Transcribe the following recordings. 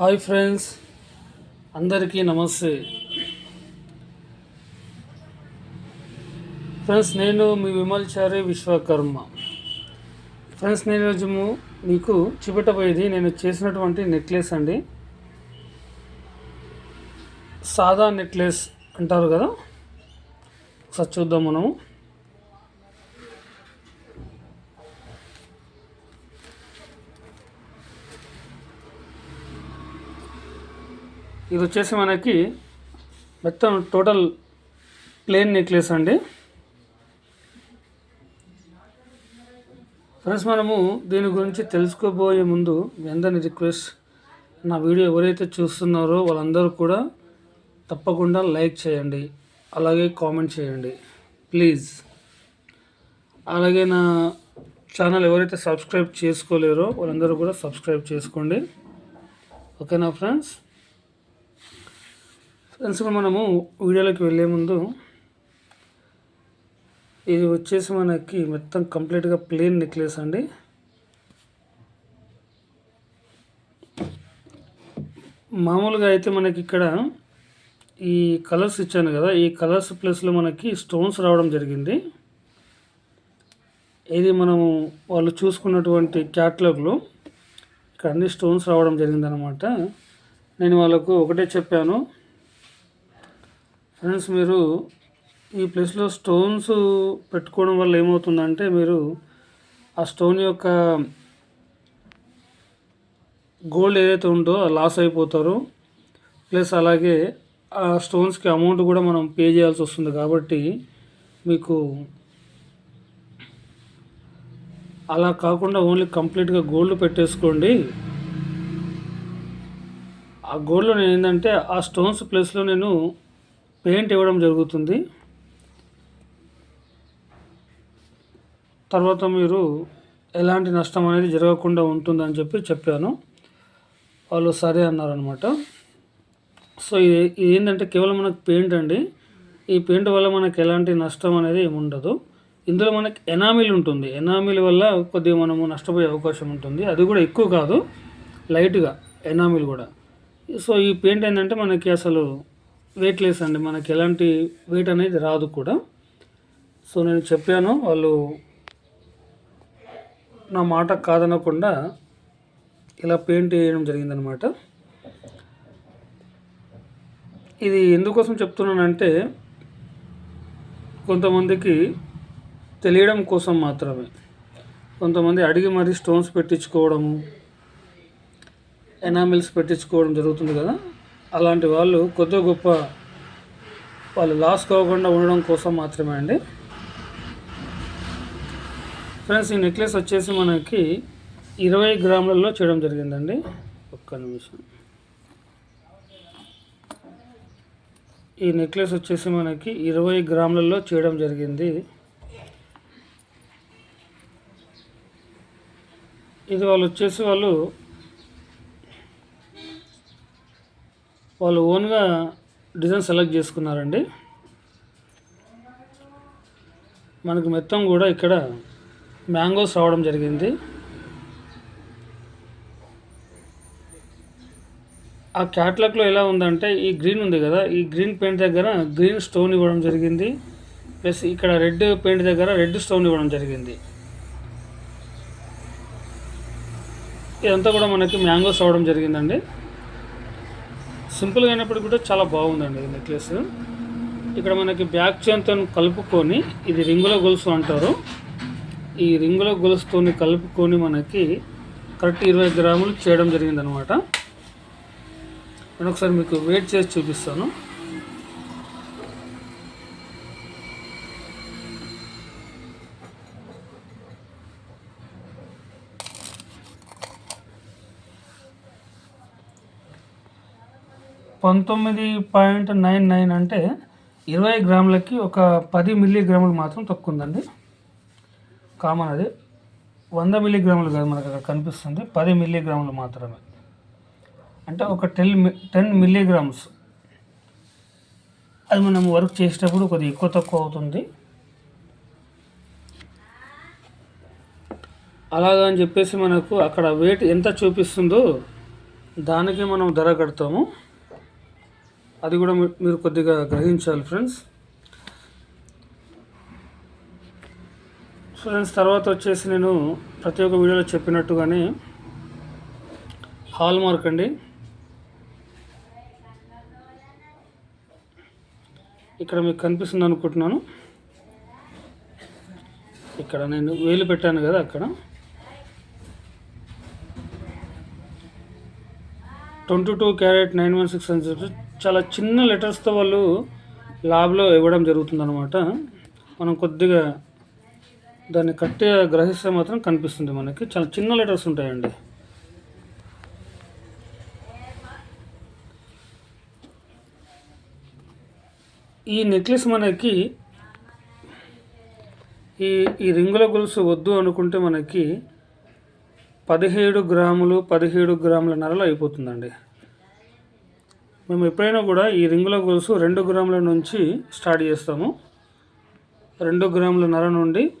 Hi friends అందరికీ నమస్తే. Friends నేను మీ విమల్చారి విశ్వకర్మ. ఫ్రెండ్స్ నేను ఈరోజు మీకు చూపెట్టబోయేది నేను చేసినటువంటి నెక్లెస్ అండి. సాదా నెక్లెస్ అంటారు కదా? ఒకసారి చూద్దాం మనము. ఇది వచ్చేసి మనకి మొత్తం టోటల్ ప్లేన్ నెక్లెస్ అండి. ఫ్రెండ్స్ మనము దీని గురించి తెలుసుకోబోయే ముందు మీ రిక్వెస్ట్ నా వీడియో ఎవరైతే చూస్తున్నారో వాళ్ళందరూ కూడా తప్పకుండా లైక్ చేయండి. అలాగే కామెంట్ చేయండి. ప్లీజ్ అలాగే నా ఛానల్ ఎవరైతే సబ్స్క్రైబ్ చేసుకోలేరో వాళ్ళందరూ కూడా సబ్స్క్రైబ్ చేసుకోండి. ఓకేనా ఫ్రెండ్స్ ఫ్రెండ్స్ ఇప్పుడు మనము వీడియోలోకి వెళ్ళే ముందు ఇది వచ్చేసి మనకి మొత్తం కంప్లీట్గా ప్లేన్ నెక్లెస్ అండి. మామూలుగా అయితే మనకి ఇక్కడ ఈ కలర్స్ ఇచ్చాను కదా ఈ కలర్స్ ప్లేస్లో మనకి స్టోన్స్ రావడం జరిగింది. ఇది మనము వాళ్ళు చూసుకున్నటువంటి క్యాట్లాగ్లో ఇక్కడ అన్ని స్టోన్స్ రావడం జరిగిందనమాట నేను వాళ్ళకు ఒకటే చెప్పాను ఫ్రెండ్స్ మీరు ఈ ప్లేస్లో స్టోన్స్ పెట్టుకోవడం వల్ల ఏమవుతుందంటే మీరు ఆ స్టోన్ యొక్క గోల్డ్ ఏదైతే ఉందో లాస్ అయిపోతారు. ప్లస్ అలాగే ఆ స్టోన్స్కి అమౌంట్ కూడా మనం పే చేయాల్సి వస్తుంది కాబట్టి మీకు అలా కాకుండా ఓన్లీ కంప్లీట్గా గోల్డ్ పెట్టేసుకోండి. ఆ గోల్డ్లో నేను ఏంటంటే ఆ స్టోన్స్ ప్లేస్లో నేను పెయింట్ ఇవ్వడం జరుగుతుంది. తర్వాత మీరు ఎలాంటి నష్టం అనేది జరగకుండా ఉంటుందని చెప్పి చెప్పాను. వాళ్ళు సరే అన్నారనమాట సో ఇది ఏంటంటే కేవలం మనకు పెయింట్ అండి. ఈ పెయింట్ వల్ల మనకు ఎలాంటి నష్టం అనేది ఏముండదు ఉండదు. ఇందులో మనకి ఎనామిల్ ఉంటుంది. ఎనామిల్ వల్ల కొద్దిగా మనము నష్టపోయే అవకాశం ఉంటుంది. అది కూడా ఎక్కువ కాదు. లైట్గా ఎనామిల్ కూడా. సో ఈ పెయింట్ ఏంటంటే మనకి అసలు వెయిట్లెస్ అండి మనకి ఎలాంటి వెయిట్ అనేది రాదు కూడా. సో నేను చెప్పాను వాళ్ళు నా మాట కాదనకుండా ఇలా పెయింట్ వేయడం జరిగిందనమాట. ఇది ఎందుకోసం చెప్తున్నానంటే కొంతమందికి తెలియడం కోసం మాత్రమే. కొంతమంది అడిగి మరీ స్టోన్స్ పెట్టించుకోవడము ఎనామిల్స్ పెట్టించుకోవడం జరుగుతుంది కదా. అలాంటి వాళ్ళు కొద్ది గొప్ప వాళ్ళు లాస్ కాకుండా ఉండడం కోసం మాత్రమే అండి. ఫ్రెండ్స్ ఈ నెక్లెస్ వచ్చేసి మనకి ఇరవై గ్రాములలో చేయడం జరిగిందండి. ఒక్క నిమిషం. ఈ నెక్లెస్ వచ్చేసి మనకి ఇరవై గ్రాములలో చేయడం జరిగింది. ఇది వాళ్ళు వచ్చేసి వాళ్ళు వాళ్ళు ఓన్గా డిజైన్ సెలెక్ట్ చేసుకున్నారండి. మనకి మొత్తం కూడా ఇక్కడ మ్యాంగోస్ రావడం జరిగింది. ఆ క్యాట్లాగ్లో ఎలా ఉందంటే ఈ గ్రీన్ ఉంది కదా ఈ గ్రీన్ పెయింట్ దగ్గర గ్రీన్ స్టోన్ ఇవ్వడం జరిగింది. ప్లస్ ఇక్కడ రెడ్ పెయింట్ దగ్గర రెడ్ స్టోన్ ఇవ్వడం జరిగింది. ఇదంతా కూడా మనకి మ్యాంగోస్ రావడం జరిగిందండి. సింపుల్గా అయినప్పుడు కూడా చాలా బాగుందండి ఈ నెక్లెస్ ఇక్కడ మనకి బ్యాక్ చైన్తో కలుపుకొని ఇది రింగుల గొలుసు అంటారు. ఈ రింగుల గొలుసుతోని కలుపుకొని మనకి కరెక్ట్ ఇరవై గ్రాములు చేయడం జరిగిందనమాట నేను ఒకసారి మీకు వెయిట్ చేసి చూపిస్తాను. పంతొమ్మిది పాయింట్ నైన్ నైన్ అంటే ఇరవై గ్రాములకి ఒక పది మిల్లీగ్రాములు మాత్రం తక్కువ ఉందండి కామన్ అది. వంద మిల్లీగ్రాములు కాదు మనకు అక్కడ కనిపిస్తుంది. పది మిల్లీగ్రాములు మాత్రమే. అంటే ఒక టెన్ టెన్ మిల్లీగ్రామ్స్. అది మనం వర్క్ చేసేటప్పుడు కొద్దిగా ఎక్కువ తక్కువ అవుతుంది. అలాగని అని చెప్పేసి మనకు అక్కడ వెయిట్ ఎంత చూపిస్తుందో దానికి మనం ధర కడతాము. అది కూడా మీరు కొద్దిగా గ్రహించాలి ఫ్రెండ్స్ ఫ్రెండ్స్ తర్వాత వచ్చేసి నేను ప్రతి ఒక్క వీడియోలో చెప్పినట్టుగానే హాల్ మార్క్ అండి. ఇక్కడ మీకు కనిపిస్తుంది అనుకుంటున్నాను. ఇక్కడ నేను వేలు పెట్టాను కదా అక్కడ. Twenty two carat nine one six అని చెప్పి చాలా చిన్న లెటర్స్తో వాళ్ళు ల్యాబ్లో ఇవ్వడం జరుగుతుందనమాట మనం కొద్దిగా దాన్ని కట్టే గ్రహిస్తే మాత్రం కనిపిస్తుంది మనకి. చాలా చిన్న లెటర్స్ ఉంటాయండి. ఈ నెక్లెస్ మనకి ఈ ఈ రింగుల గొలుసు వద్దు అనుకుంటే మనకి పదిహేడు గ్రాములు పదిహేడు గ్రాముల నరలు అయిపోతుందండి. మేము ఎప్పుడైనా కూడా ఈ రింగుల గొలుసు రెండు గ్రాముల నుంచి స్టార్ట్ చేస్తాము. రెండు గ్రాముల నర నుండి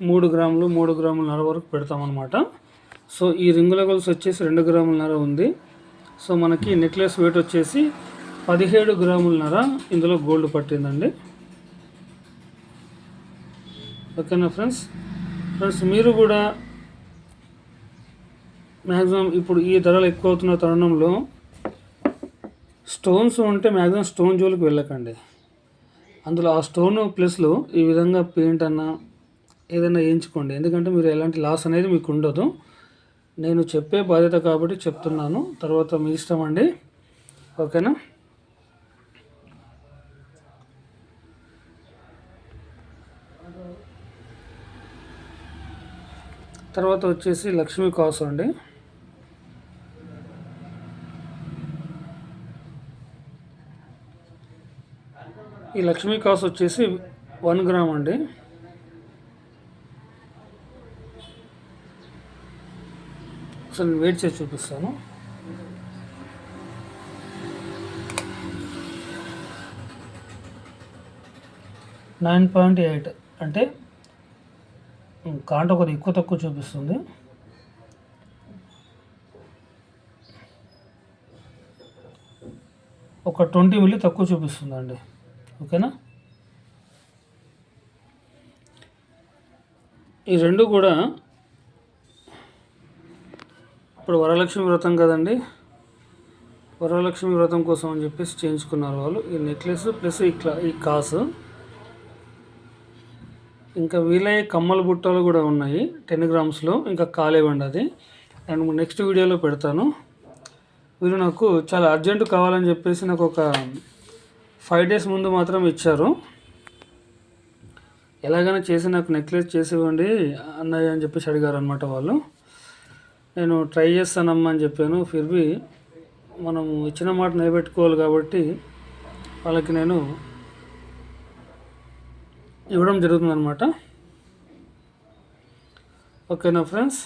మూడు గ్రాములు మూడు గ్రాముల నర వరకు పెడతామన్నమాట. సో ఈ రింగుల గొలుసు వచ్చేసి రెండు గ్రాముల నర ఉంది. సో మనకి నెక్లెస్ వెయిట్ వచ్చేసి పదిహేడు నర ఇందులో గోల్డ్ పట్టిందండి. ఓకేనా ఫ్రెండ్స్? ఫ్రెండ్స్ మీరు కూడా మ్యాక్సిమం ఇప్పుడు ఈ ధరలు ఎక్కువ అవుతున్న తరుణంలో స్టోన్స్ ఉంటే మ్యాక్సిమం స్టోన్ జోలికి వెళ్ళకండి. అందులో ఆ స్టోన్ ప్లేస్లో ఈ విధంగా పెయింట్ అన్నా ఏదైనా వేయించుకోండి. ఎందుకంటే మీరు ఎలాంటి లాస్ అనేది మీకు ఉండదు. నేను చెప్పే బాధ్యత కాబట్టి చెప్తున్నాను. తర్వాత మీ ఇష్టం అండి. ఓకేనా? తర్వాత వచ్చేసి లక్ష్మీ కాసు అండి. ఈ లక్ష్మీ కాసు వచ్చేసి వన్ గ్రామ్ అండి. అసలు నేను వెయిట్ చేసి చూపిస్తాను. నైన్ పాయింట్ ఎయిట్ అంటే కాంట కొద్ది ఎక్కువ తక్కువ చూపిస్తుంది. ఒక ట్వంటీ మిల్లీ తక్కువ చూపిస్తుందండి. ఓకేనా? ఈ రెండు కూడా ఇప్పుడు వరలక్ష్మి వ్రతం కదండి. వరలక్ష్మి వ్రతం కోసం అని చెప్పేసి చేయించుకున్నారు వాళ్ళు. ఈ నెక్లెస్ ప్లస్ ఈ క్లా ఈ కాసు. ఇంకా వీలయ్యే కమ్మల బుట్టలు కూడా ఉన్నాయి టెన్ గ్రామ్స్లో. ఇంకా కాలేవండి అది. అండ్ నెక్స్ట్ వీడియోలో పెడతాను. వీళ్ళు నాకు చాలా అర్జెంటు కావాలని చెప్పేసి నాకు ఒక ఫైవ్ డేస్ ముందు మాత్రం ఇచ్చారు. ఎలాగైనా చేసి నాకు నెక్లెస్ చేసి ఇవ్వండి అన్నయ్య అని చెప్పేసి అడిగారు అనమాట వాళ్ళు. నేను ట్రై చేస్తానమ్మా అని చెప్పాను. ఫిర్బి మనం ఇచ్చిన మాట నిలబెట్టుకోవాలి కాబట్టి వాళ్ళకి నేను ఇవ్వడం జరుగుతుందనమాట ఓకేనా ఫ్రెండ్స్?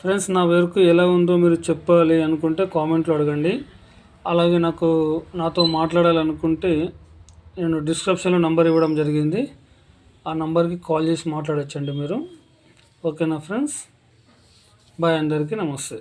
ఫ్రెండ్స్ నా వరకు ఎలా ఉందో మీరు చెప్పాలి అనుకుంటే కామెంట్లో అడగండి. అలాగే నాకు నాతో మాట్లాడాలనుకుంటే నేను డిస్క్రిప్షన్లో నంబర్ ఇవ్వడం జరిగింది. ఆ నంబర్కి కాల్ చేసి మాట్లాడచ్చండి మీరు. ఓకేనా ఫ్రెండ్స్? బాయ్ అందరికీ నమస్తే.